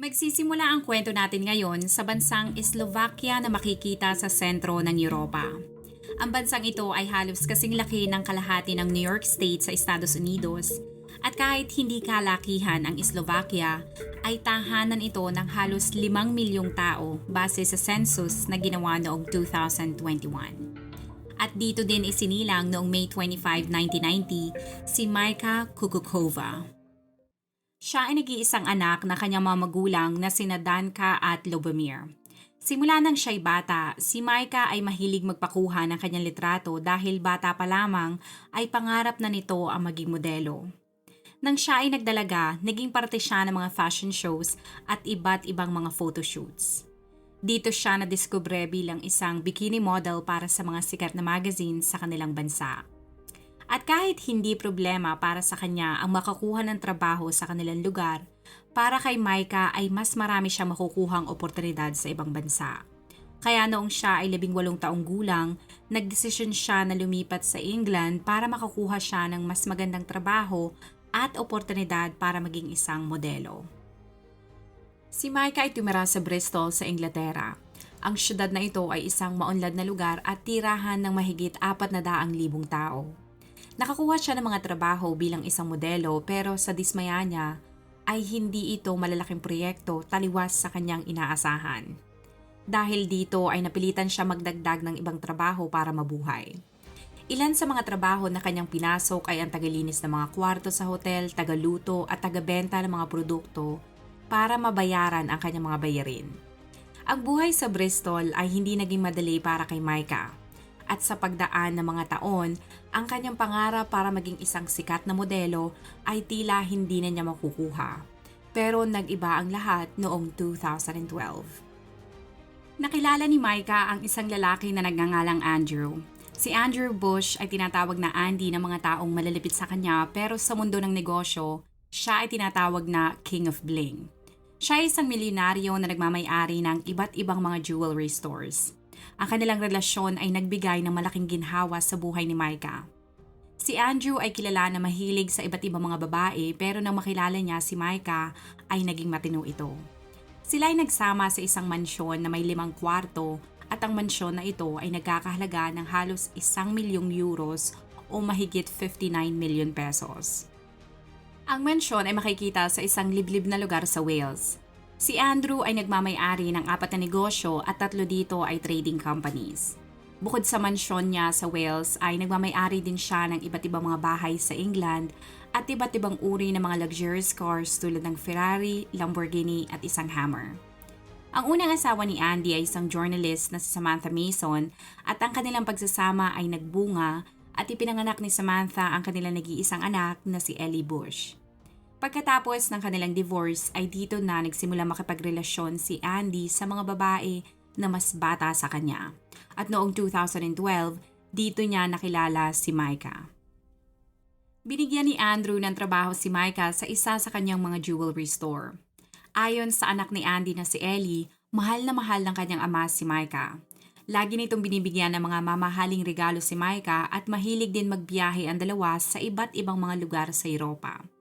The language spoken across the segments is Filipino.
Magsisimula ang kwento natin ngayon sa bansang Slovakia na makikita sa sentro ng Europa. Ang bansang ito ay halos kasing laki ng kalahati ng New York State sa Estados Unidos at kahit hindi kalakihan ang Slovakia, ay tahanan ito ng halos 5 milyong tao base sa census na ginawa noong 2021. At dito din isinilang noong May 25, 1990 si Maika Kukukova. Siya ay nag-iisang anak na kanyang mga magulang na sina Danka at Lubomir. Simula nang siya'y bata, si Maika ay mahilig magpakuha ng kanyang litrato dahil bata pa lamang ay pangarap na nito ang maging modelo. Nang siya ay nagdalaga, naging parte siya ng mga fashion shows at iba't ibang mga photoshoots. Dito siya na-discover bilang isang bikini model para sa mga sikat na magazine sa kanilang bansa. At kahit hindi problema para sa kanya ang makakuha ng trabaho sa kanilang lugar, para kay Maika ay mas marami siya makukuhang oportunidad sa ibang bansa. Kaya noong siya ay labing walong taong gulang, nagdesisyon siya na lumipat sa England para makakuha siya ng mas magandang trabaho at oportunidad para maging isang modelo. Si Maika ay tumira sa Bristol sa Inglaterra. Ang syudad na ito ay isang maunlad na lugar at tirahan ng mahigit apat na daang libong tao. Nakakuha siya ng mga trabaho bilang isang modelo pero sa dismaya niya ay hindi ito malalaking proyekto taliwas sa kanyang inaasahan. Dahil dito ay napilitan siya magdagdag ng ibang trabaho para mabuhay. Ilan sa mga trabaho na kanyang pinasok ay ang tagalinis ng mga kwarto sa hotel, tagaluto at tagabenta ng mga produkto para mabayaran ang kanyang mga bayarin. Ang buhay sa Bristol ay hindi naging madali para kay Micah at sa pagdaan ng mga taon, ang kanyang pangarap para maging isang sikat na modelo ay tila hindi na niya makukuha. Pero nag-iba ang lahat noong 2012. Nakilala ni Micah ang isang lalaki na nagngangalang Andrew. Si Andrew Bush ay tinatawag na Andy ng mga taong malalapit sa kanya pero sa mundo ng negosyo, siya ay tinatawag na King of Bling. Siya ay isang milyonaryo na nagmamayari ng iba't ibang mga jewelry stores. Ang kanilang relasyon ay nagbigay ng malaking ginhawa sa buhay ni Micah. Si Andrew ay kilala na mahilig sa iba't ibang mga babae pero nang makilala niya si Micah ay naging matino ito. Sila ay nagsama sa isang mansyon na may limang kwarto at ang mansyon na ito ay nagkakahalaga ng halos isang milyong euros o mahigit 59 million pesos. Ang mansyon ay makikita sa isang liblib na lugar sa Wales. Si Andrew ay nagmamay-ari ng apat na negosyo at tatlo dito ay trading companies. Bukod sa mansyon niya sa Wales ay nagmamay-ari din siya ng iba't ibang mga bahay sa England at iba't ibang uri ng mga luxurious cars tulad ng Ferrari, Lamborghini at isang Hammer. Ang unang asawa ni Andy ay isang journalist na si Samantha Mason at ang kanilang pagsasama ay nagbunga at ipinanganak ni Samantha ang kanilang nag-iisang anak na si Ellie Bush. Pagkatapos ng kanilang divorce ay dito na nagsimula makipagrelasyon si Andy sa mga babae na mas bata sa kanya. At noong 2012, dito niya nakilala si Micah. Binigyan ni Andrew ng trabaho si Micah sa isa sa kanyang mga jewelry store. Ayon sa anak ni Andy na si Ellie, mahal na mahal ng kanyang ama si Micah. Lagi nitong binibigyan ng mga mamahaling regalo si Micah at mahilig din magbiyahe ang dalawa sa iba't ibang mga lugar sa Europa.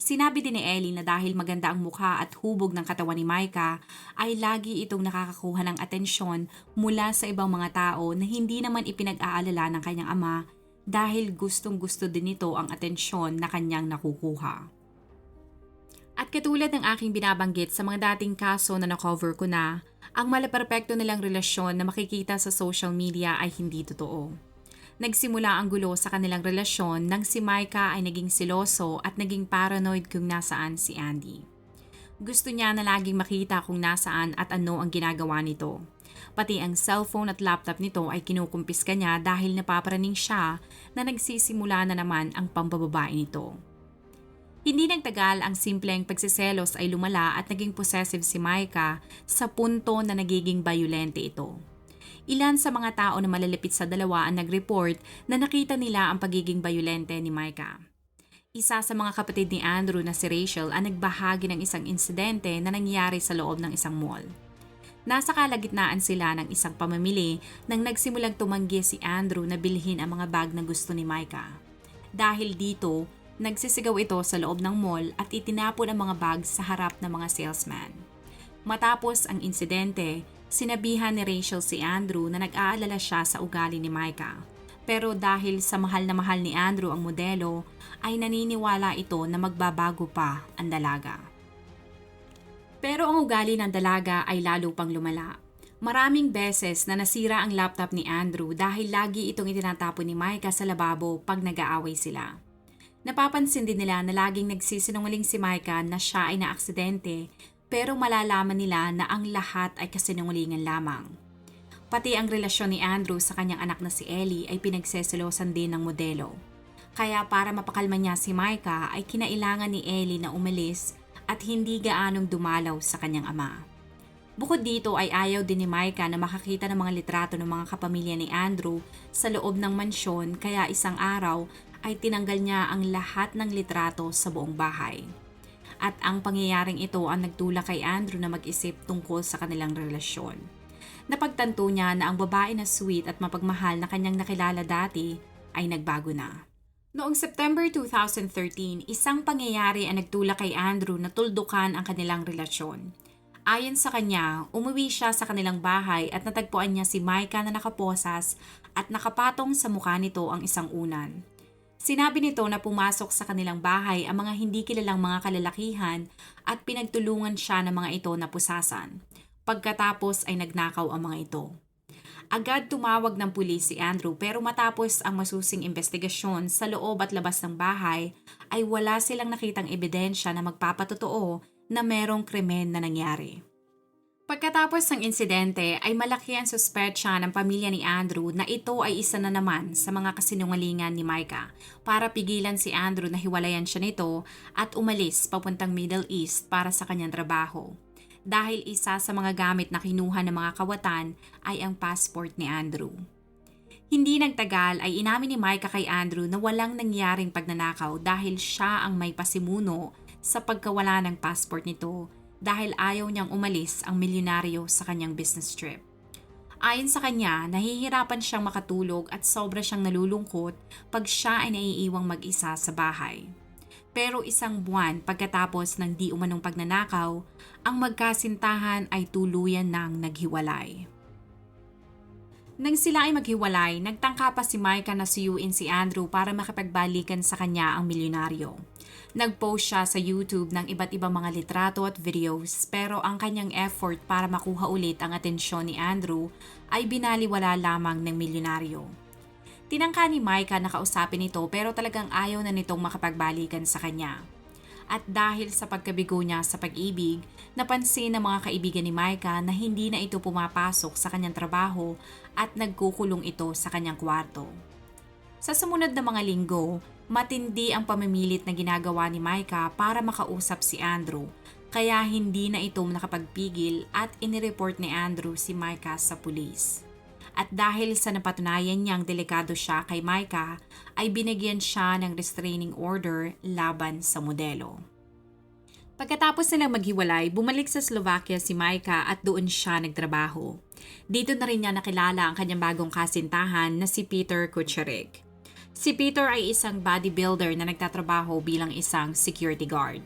Sinabi din ni Ellie na dahil maganda ang mukha at hubog ng katawan ni Micah, ay lagi itong nakakakuha ng atensyon mula sa ibang mga tao na hindi naman ipinag-aalala ng kanyang ama dahil gustong gusto din nito ang atensyon na kanyang nakukuha. At katulad ng aking binabanggit sa mga dating kaso na nakover ko na, ang malaperpekto nilang relasyon na makikita sa social media ay hindi totoo. Nagsimula ang gulo sa kanilang relasyon nang si Micah ay naging siloso at naging paranoid kung nasaan si Andy. Gusto niya na laging makita kung nasaan at ano ang ginagawa nito. Pati ang cellphone at laptop nito ay kinukumpis ka niya dahil napaparaning siya na nagsisimula na naman ang pambababae nito. Hindi nagtagal ang simpleng pagsiselos ay lumala at naging possessive si Micah sa punto na nagiging bayulente ito. Ilan sa mga tao na malalapit sa dalawa ang nag-report na nakita nila ang pagiging bayulente ni Micah. Isa sa mga kapatid ni Andrew na si Rachel ang nagbahagi ng isang insidente na nangyari sa loob ng isang mall. Nasa kalagitnaan sila ng isang pamamili nang nagsimulang tumanggi si Andrew na bilhin ang mga bag na gusto ni Micah. Dahil dito, Nagsisigaw ito sa loob ng mall at itinapon ang mga bag sa harap ng mga salesman. Matapos ang insidente, sinabihan ni Rachel si Andrew na nag-aalala siya sa ugali ni Micah. Pero dahil sa mahal na mahal ni Andrew ang modelo, ay naniniwala ito na magbabago pa ang dalaga. Pero ang ugali ng dalaga ay lalo pang lumala. Maraming beses na nasira ang laptop ni Andrew dahil lagi itong itinatapon ni Micah sa lababo pag nag-aaway sila. Napapansin din nila na laging nagsisinungaling si Micah na siya ay naaksidente pero malalaman nila na ang lahat ay kasinungalingan lamang. Pati ang relasyon ni Andrew sa kanyang anak na si Ellie ay pinagseselosan din ng modelo. Kaya para mapakalma niya si Micah ay kinailangan ni Ellie na umalis at hindi gaanong dumalaw sa kanyang ama. Bukod dito ay ayaw din ni Micah na makakita ng mga litrato ng mga kapamilya ni Andrew sa loob ng mansyon kaya isang araw ay tinanggal niya ang lahat ng litrato sa buong bahay. At ang pangyayaring ito ang nagtulak kay Andrew na mag-isip tungkol sa kanilang relasyon. Napagtanto niya na ang babae na sweet at mapagmahal na kanyang nakilala dati ay nagbago na. Noong September 2013, isang pangyayari ang nagtulak kay Andrew na tuldukan ang kanilang relasyon. Ayon sa kanya, umuwi siya sa kanilang bahay at natagpuan niya si Micah na nakaposas at nakapatong sa mukha nito ang isang unan. Sinabi nito na pumasok sa kanilang bahay ang mga hindi kilalang mga kalalakihan at pinagtulungan siya ng mga ito na pusasan. Pagkatapos ay nagnakaw ang mga ito. Agad tumawag ng pulis si Andrew pero matapos ang masusing investigasyon sa loob at labas ng bahay ay wala silang nakitang ebidensya na magpapatotoo na merong krimen na nangyari. Pagkatapos ng insidente ay malaki ang suspetsya ng pamilya ni Andrew na ito ay isa na naman sa mga kasinungalingan ni Micah para pigilan si Andrew na hiwalayan siya nito at umalis papuntang Middle East para sa kanyang trabaho. Dahil isa sa mga gamit na kinuha ng mga kawatan ay ang passport ni Andrew. Hindi nagtagal ay inamin ni Micah kay Andrew na walang nangyaring pagnanakaw dahil siya ang may pasimuno sa pagkawala ng passport nito dahil ayaw niyang umalis ang milyonaryo sa kanyang business trip. Ayon sa kanya, nahihirapan siyang makatulog at sobra siyang nalulungkot pag siya ay naiiwang mag-isa sa bahay. Pero isang buwan pagkatapos ng di umanong pagnanakaw, ang magkasintahan ay tuluyan nang naghiwalay. Nang sila ay maghiwalay, nagtangka pa si Micah na suyuin si Andrew para makipagbalikan sa kanya ang milyonaryo. Nag-post siya sa YouTube ng iba't ibang mga litrato at videos pero ang kanyang effort para makuha ulit ang atensyon ni Andrew ay binaliwala lamang ng milyonaryo. Tinangka ni Micah na kausapin ito pero talagang ayaw na nitong makapagbalikan sa kanya. At dahil sa pagkabigo niya sa pag-ibig, napansin ng mga kaibigan ni Micah na hindi na ito pumapasok sa kanyang trabaho at nagkukulong ito sa kanyang kwarto. Sa sumunod na mga linggo, matindi ang pamimilit na ginagawa ni Micah para makausap si Andrew, kaya hindi na ito nakapagpigil at inireport ni Andrew si Micah sa pulis. At dahil sa napatunayan niyang delikado siya kay Micah, ay binigyan siya ng restraining order laban sa modelo. Pagkatapos nilang maghiwalay, bumalik sa Slovakia si Micah at doon siya nagtrabaho. Dito na rin niya nakilala ang kanyang bagong kasintahan na si Peter Kucherik. Si Peter ay isang bodybuilder na nagtatrabaho bilang isang security guard.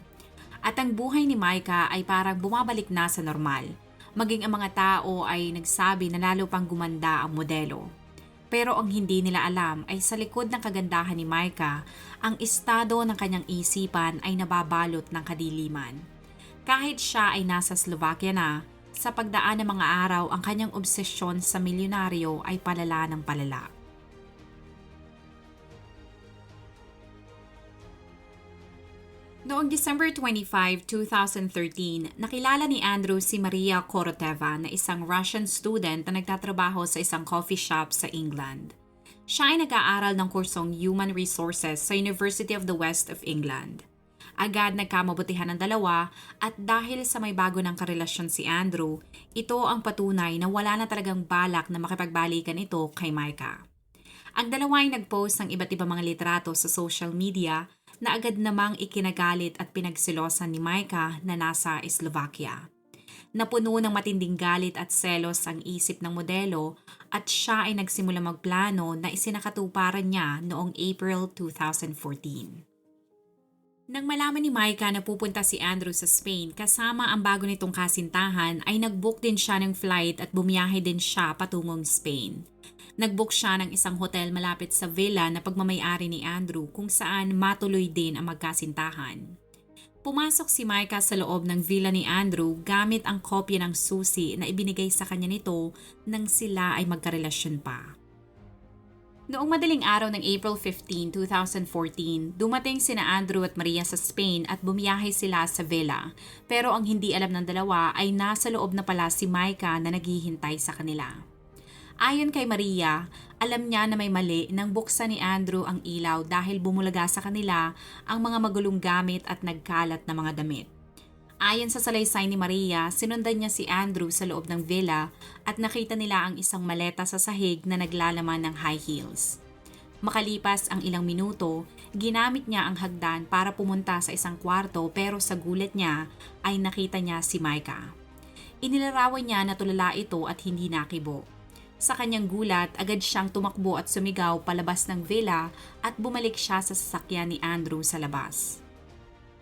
At ang buhay ni Micah ay parang bumabalik na sa normal – maging ang mga tao ay nagsabi na lalo pang gumanda ang modelo. Pero ang hindi nila alam ay sa likod ng kagandahan ni Micah, ang estado ng kanyang isipan ay nababalot ng kadiliman. Kahit siya ay nasa Slovakia na, sa pagdaan ng mga araw ang kanyang obsesyon sa milyonaryo ay palala ng palala. Noong December 25, 2013, nakilala ni Andrew si Maria Koroteva na isang Russian student na nagtatrabaho sa isang coffee shop sa England. Siya ay nag-aaral ng kursong Human Resources sa University of the West of England. Agad nagkamabutihan ng dalawa at dahil sa may bago ng karelasyon si Andrew, ito ang patunay na wala na talagang balak na makipagbalikan ito kay Micah. Ang dalawa ay nagpost ng iba't ibang mga litrato sa social media na agad namang ikinagalit at pinagsilosan ni Micah na nasa Slovakia. Napuno ng matinding galit at selos ang isip ng modelo at siya ay nagsimula magplano na isinakatuparan niya noong April 2014. Nang malaman ni Micah na pupunta si Andrew sa Spain kasama ang bago nitong kasintahan ay nagbook din siya ng flight at bumiyahe din siya patungong Spain. Nagbook siya ng isang hotel malapit sa villa na pagmamayari ni Andrew kung saan matuloy din ang magkasintahan. Pumasok si Micah sa loob ng villa ni Andrew gamit ang kopya ng susi na ibinigay sa kanya nito nang sila ay magkarelasyon pa. Noong madaling araw ng April 15, 2014, dumating sina Andrew at Maria sa Spain at bumiyahe sila sa villa. Pero ang hindi alam ng dalawa ay nasa loob na pala si Micah na naghihintay sa kanila. Ayon kay Maria, alam niya na may mali nang buksan ni Andrew ang ilaw dahil bumulaga sa kanila ang mga magulong gamit at nagkalat na mga damit. Ayon sa salaysay ni Maria, sinundan niya si Andrew sa loob ng villa at nakita nila ang isang maleta sa sahig na naglalaman ng high heels. Makalipas ang ilang minuto, ginamit niya ang hagdan para pumunta sa isang kwarto pero sa gulat niya ay nakita niya si Micah. Inilarawan niya na tulala ito at hindi nakibo. Sa kanyang gulat, agad siyang tumakbo at sumigaw palabas ng villa at bumalik siya sa sasakyan ni Andrew sa labas.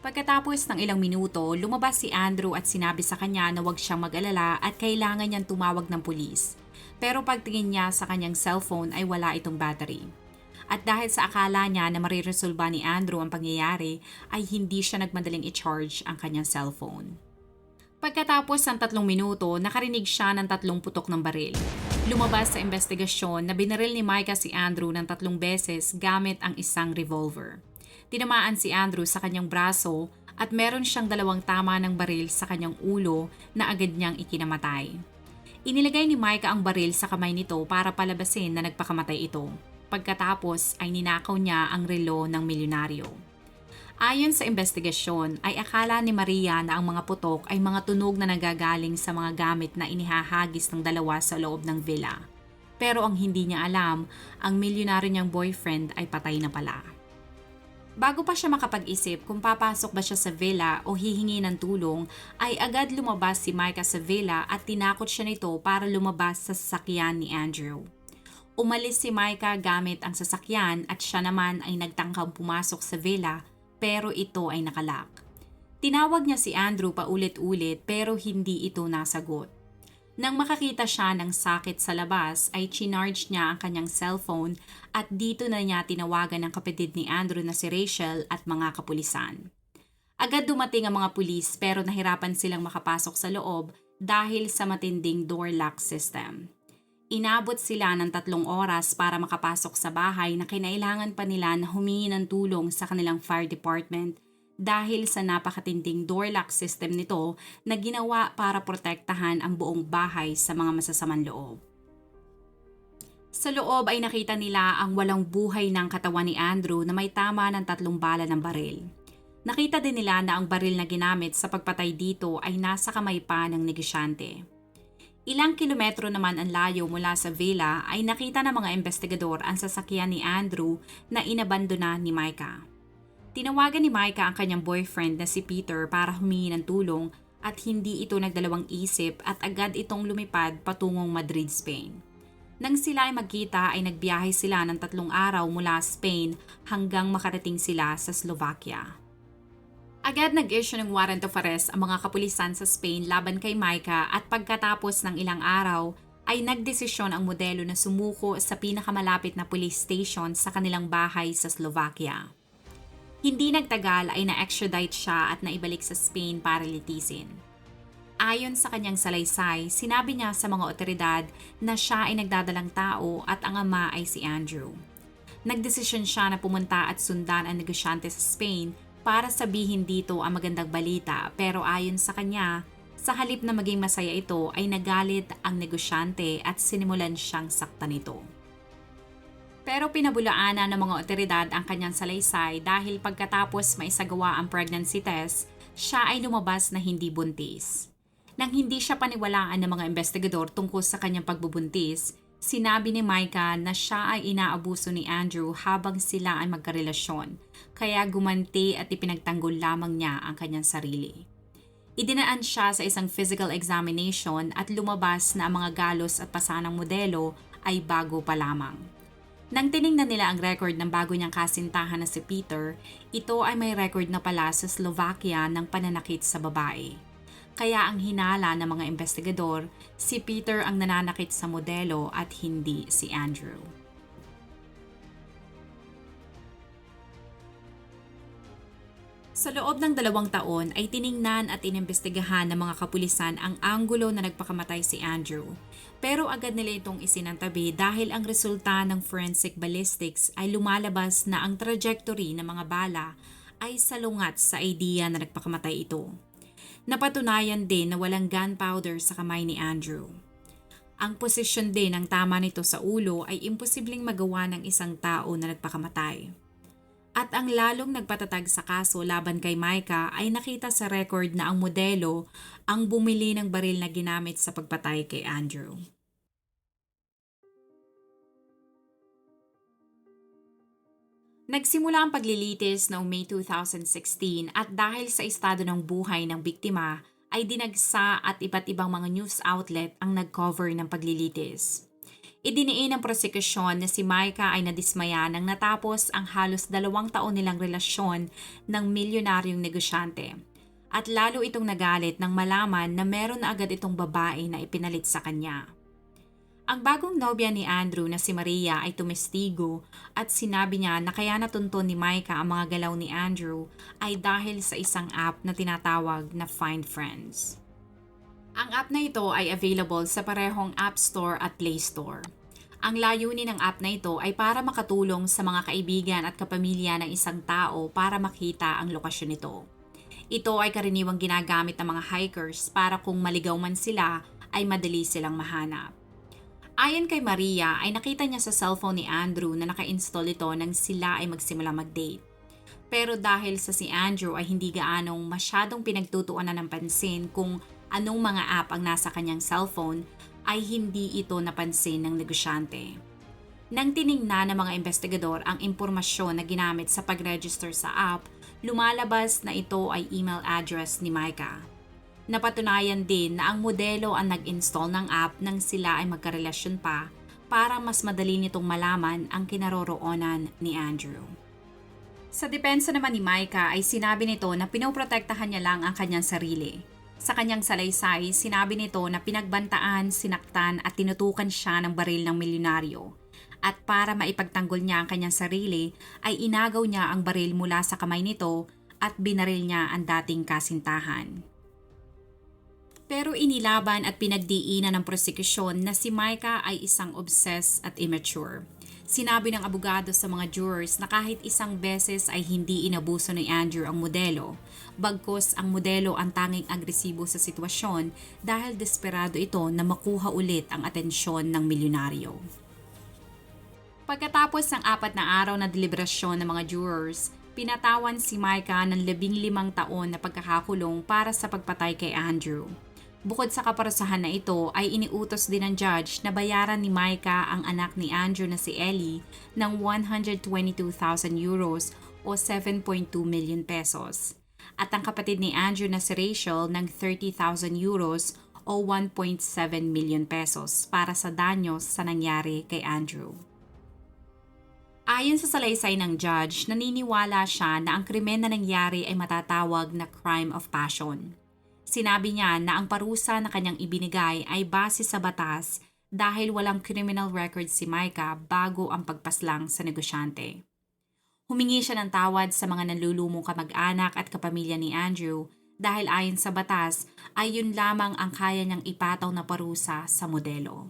Pagkatapos ng ilang minuto, lumabas si Andrew at sinabi sa kanya na huwag siyang mag-alala at kailangan niyang tumawag ng pulis. Pero pagtingin niya sa kanyang cellphone ay wala itong battery. At dahil sa akala niya na mariresolba ni Andrew ang pangyayari, ay hindi siya nagmadaling i-charge ang kanyang cellphone. Pagkatapos ng tatlong minuto, nakarinig siya ng tatlong putok ng baril. Lumabas sa investigasyon na binaril ni Micah si Andrew ng tatlong beses gamit ang isang revolver. Tinamaan si Andrew sa kanyang braso at meron siyang dalawang tama ng baril sa kanyang ulo na agad niyang ikinamatay. Inilagay ni Micah ang baril sa kamay nito para palabasin na nagpakamatay ito. Pagkatapos ay ninakaw niya ang relo ng milyonaryo. Ayon sa investigasyon, ay akala ni Maria na ang mga putok ay mga tunog na nagagaling sa mga gamit na inihahagis ng dalawa sa loob ng villa. Pero ang hindi niya alam, ang milyonaryo niyang boyfriend ay patay na pala. Bago pa siya makapag-isip kung papasok ba siya sa villa o hihingi ng tulong, ay agad lumabas si Micah sa villa at tinakot siya nito para lumabas sa sasakyan ni Andrew. Umalis si Micah gamit ang sasakyan at siya naman ay nagtangkang pumasok sa villa pero ito ay nakalak. Tinawag niya si Andrew paulit-ulit pero hindi ito nasagot. Nang makakita siya ng sakit sa labas ay chinarge niya ang kanyang cellphone at dito na niya tinawagan ng kapatid ni Andrew na si Rachel at mga kapulisan. Agad dumating ang mga pulis pero nahirapan silang makapasok sa loob dahil sa matinding door lock system. Inabot sila ng tatlong oras para makapasok sa bahay na kinailangan pa nila na humingi ng tulong sa kanilang fire department dahil sa napakatinding door lock system nito na ginawa para protektahan ang buong bahay sa mga masasamang loob. Sa loob ay nakita nila ang walang buhay ng katawan ni Andrew na may tama ng tatlong bala ng baril. Nakita din nila na ang baril na ginamit sa pagpatay dito ay nasa kamay pa ng negosyante. Ilang kilometro naman ang layo mula sa villa ay nakita ng mga investigador ang sasakyan ni Andrew na inabandona ni Micah. Tinawagan ni Micah ang kanyang boyfriend na si Peter para humingi ng tulong at hindi ito nagdalawang isip at agad itong lumipad patungong Madrid, Spain. Nang sila ay magkita ay nagbiyahe sila ng tatlong araw mula Spain hanggang makarating sila sa Slovakia. Agad nag-issue ng warrant of arrest ang mga kapulisan sa Spain laban kay Micah at pagkatapos ng ilang araw ay nagdesisyon ang modelo na sumuko sa pinakamalapit na police station sa kanilang bahay sa Slovakia. Hindi nagtagal ay na-extradite siya at naibalik sa Spain para litisin. Ayon sa kanyang salaysay, sinabi niya sa mga otoridad na siya ay nagdadalang tao at ang ama ay si Andrew. Nagdesisyon siya na pumunta at sundan ang negosyante sa Spain para sabihin dito ang magandang balita pero ayon sa kanya, sa halip na maging masaya ito ay nagalit ang negosyante at sinimulan siyang saktan nito. Pero pinabulaanan ng mga otoridad ang kanyang salaysay dahil pagkatapos maisagawa ang pregnancy test, siya ay lumabas na hindi buntis. Nang hindi siya paniwalaan ng mga investigador tungkol sa kanyang pagbubuntis, sinabi ni Micah na siya ay inaabuso ni Andrew habang sila ay magkarelasyon, kaya gumanti at ipinagtanggol lamang niya ang kanyang sarili. Idinaan siya sa isang physical examination at lumabas na ang mga galos at pasanang modelo ay bago pa lamang. Nang tiningnan nila ang record ng bago niyang kasintahan na si Peter, ito ay may record na pala sa Slovakia ng pananakit sa babae. Kaya ang hinala ng mga investigador, si Peter ang nananakit sa modelo at hindi si Andrew. Sa loob ng dalawang taon ay tiningnan at inimbestigahan ng mga kapulisan ang anggulo na nagpakamatay si Andrew. Pero agad nila itong isinantabi dahil ang resulta ng forensic ballistics ay lumalabas na ang trajectory ng mga bala ay salungat sa idea na nagpakamatay ito. Napatunayan din na walang gunpowder sa kamay ni Andrew. Ang posisyon din ng tama nito sa ulo ay imposibleng magawa ng isang tao na nagpakamatay. At ang lalong nagpatatag sa kaso laban kay Micah ay nakita sa record na ang modelo ang bumili ng baril na ginamit sa pagpatay kay Andrew. Nagsimula ang paglilitis noong May 2016 at dahil sa estado ng buhay ng biktima ay dinagsa at iba't ibang mga news outlet ang nag-cover ng paglilitis. Idiniin ng prosekusyon na si Micah ay nadismaya nang natapos ang halos dalawang taon nilang relasyon ng milyonaryong negosyante. At lalo itong nagalit nang malaman na meron agad itong babae na ipinalit sa kanya. Ang bagong nobya ni Andrew na si Maria ay tumestigo at sinabi niya na kaya natunton ni Micah ang mga galaw ni Andrew ay dahil sa isang app na tinatawag na Find Friends. Ang app na ito ay available sa parehong App Store at Play Store. Ang layunin ng app na ito ay para makatulong sa mga kaibigan at kapamilya ng isang tao para makita ang lokasyon nito. Ito ay karaniwang ginagamit ng mga hikers para kung maligaw man sila ay madali silang mahanap. Ayon kay Maria ay nakita niya sa cellphone ni Andrew na naka-install ito nang sila ay magsimula mag-date. Pero dahil sa si Andrew ay hindi gaanong masyadong pinagtutuunan ng pansin kung anong mga app ang nasa kanyang cellphone, ay hindi ito napansin ng negosyante. Nang tiningnan ng mga investigador ang impormasyon na ginamit sa pag-register sa app, lumalabas na ito ay email address ni Micah. Napatunayan din na ang modelo ang nag-install ng app nang sila ay magkarelasyon pa para mas madali nitong malaman ang kinaroroonan ni Andrew. Sa depensa naman ni Micah ay sinabi nito na pinoprotektahan niya lang ang kanyang sarili sa kanyang salaysay, sinabi nito na pinagbantaan, sinaktan at tinutukan siya ng baril ng milyonaryo. At para maipagtanggol niya ang kanyang sarili, ay inagaw niya ang baril mula sa kamay nito at binaril niya ang dating kasintahan. Pero inilaban at pinagdiinan ng prosekusyon na si Micah ay isang obsessed at immature. Sinabi ng abogado sa mga jurors na kahit isang beses ay hindi inabuso ni Andrew ang modelo, bagkos ang modelo ang tanging agresibo sa sitwasyon dahil desperado ito na makuha ulit ang atensyon ng milyonaryo. Pagkatapos ng apat na araw na deliberasyon ng mga jurors, pinatawan si Micah ng labing limang taon na pagkakakulong para sa pagpatay kay Andrew. Bukod sa kaparusahan na ito ay iniutos din ng judge na bayaran ni Micah ang anak ni Andrew na si Ellie ng 122,000 euros o 7.2 million pesos at ang kapatid ni Andrew na si Rachel ng 30,000 euros o 1.7 million pesos para sa danyos sa nangyari kay Andrew. Ayon sa salaysay ng judge, naniniwala siya na ang krimen na nangyari ay matatawag na crime of passion. Sinabi niya na ang parusa na kanyang ibinigay ay base sa batas dahil walang criminal record si Micah bago ang pagpaslang sa negosyante. Humingi siya ng tawad sa mga nanlulumong kamag-anak at kapamilya ni Andrew dahil ayon sa batas ay yun lamang ang kaya niyang ipataw na parusa sa modelo.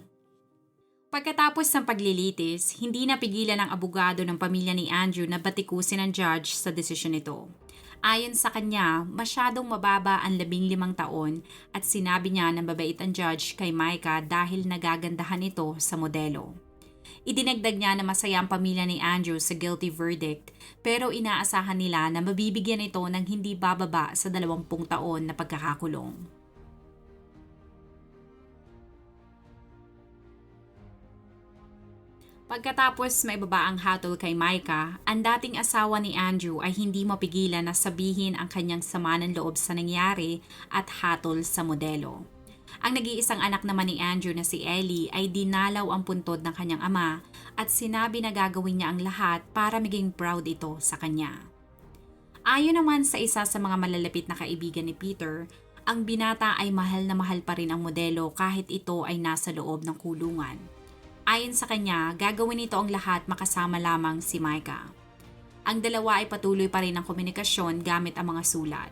Pagkatapos ng paglilitis, hindi napigilan ng abogado ng pamilya ni Andrew na batikusin ang judge sa desisyon nito. Ayon sa kanya, masyadong mababa ang labing limang taon at sinabi niya na babait ang judge kay Micah dahil nagagandahan ito sa modelo. Idinagdag niya na masaya ang pamilya ni Andrew sa guilty verdict pero inaasahan nila na mabibigyan ito ng hindi bababa sa 20 taon na pagkakakulong. Pagkatapos may baba ang hatol kay Micah, ang dating asawa ni Andrew ay hindi mapigilan na sabihin ang kanyang sama ng loob sa nangyari at hatol sa modelo. Ang nag-iisang anak naman ni Andrew na si Ellie ay dinalaw ang puntod ng kanyang ama at sinabi na gagawin niya ang lahat para maging proud ito sa kanya. Ayon naman sa isa sa mga malalapit na kaibigan ni Peter, ang binata ay mahal na mahal pa rin ang modelo kahit ito ay nasa loob ng kulungan. Ayon sa kanya, gagawin nito ang lahat makasama lamang si Micah. Ang dalawa ay patuloy pa rin ang komunikasyon gamit ang mga sulat.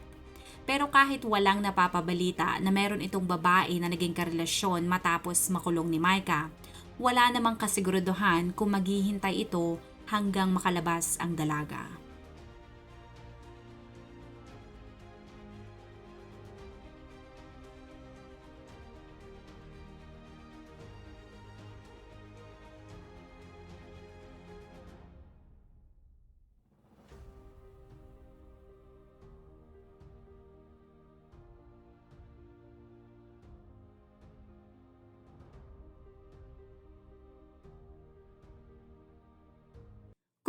Pero kahit walang napapabalita na meron itong babae na naging karelasyon matapos makulong ni Micah, wala namang kasiguraduhan kung maghihintay ito hanggang makalabas ang dalaga.